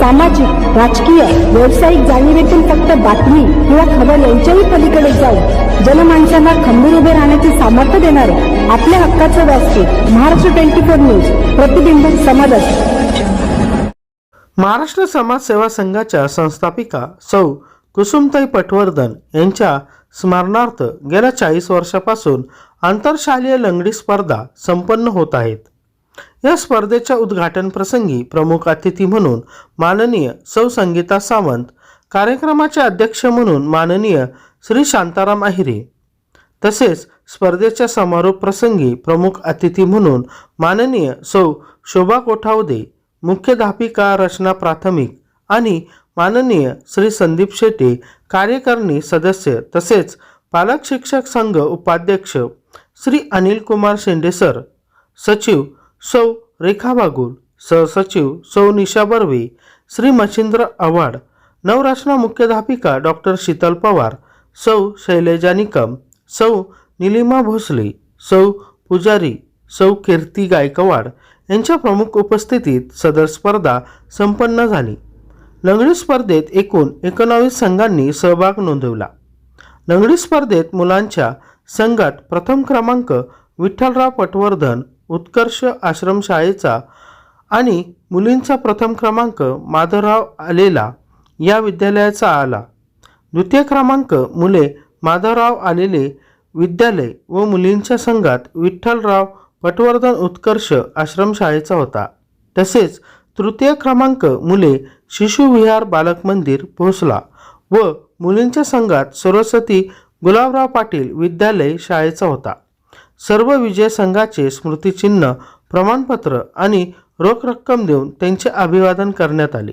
सामाजिक राजकीय व्यावसायिक जाणीवेतून फक्त बातमी किंवा खबर यांच्याही पलीकडे जाऊन जनमानसांना खंबीर उभे राहण्याचे सामर्थ्य देणारे आपल्या हक्काचं व्यासपीठ महाराष्ट्र ट्वेंटी फोर न्यूज प्रतिबिंब समाजाचे. महाराष्ट्र समाज सेवा संघाच्या संस्थापिका सौ. कुसुमताई पटवर्धन यांच्या स्मरणार्थ गेल्या चाळीस वर्षापासून आंतरशालीय लंगडी स्पर्धा संपन्न होत आहेत. या स्पर्धेच्या उद्घाटन प्रसंगी प्रमुख अतिथी म्हणून माननीय सौ संगीता सावंत कार्यक्रमाचे अध्यक्ष म्हणून माननीय श्री शांताराम अहिरे तसेच स्पर्धेच्या समारोप प्रसंगी प्रमुख अतिथी म्हणून माननीय सौ शोभा कोठावदे मुख्याध्यापिका रचना प्राथमिक आणि माननीय श्री संदीप शेटे कार्यकारिणी सदस्य तसेच पालक शिक्षक संघ उपाध्यक्ष श्री अनिल कुमार शेंडे सर सचिव सौ रेखा बागुल सहसचिव सौ निशा बर्वे श्री मच्छिंद्र आव्हाड नवराशना मुख्याध्यापिका डॉक्टर शीतल पवार सौ शैलेजा निकम सौ निलिमा भोसले सौ पुजारी सौ कीर्ती गायकवाड यांच्या प्रमुख उपस्थितीत सदर स्पर्धा संपन्न झाली. लंगडी स्पर्धेत एकूण एकोणावीस संघांनी सहभाग नोंदवला. लंगडी स्पर्धेत मुलांच्या संघात प्रथम क्रमांक विठ्ठलराव पटवर्धन उत्कर्ष आश्रमशाळेचा आणि मुलींचा प्रथम क्रमांक माधवराव आलेला या विद्यालयाचा आला. द्वितीय क्रमांक मुले माधवराव आलेले विद्यालय व मुलींच्या संघात विठ्ठलराव पटवर्धन उत्कर्ष आश्रमशाळेचा होता. तसेच तृतीय क्रमांक मुले शिशुविहार बालक मंदिर पोहोचला व मुलींच्या संघात सरस्वती गुलाबराव पाटील विद्यालय शाळेचा होता. सर्व विजय संघाचे स्मृतिचिन्ह प्रमाणपत्र आणि रोख रक्कम देऊन त्यांचे अभिवादन करण्यात आले.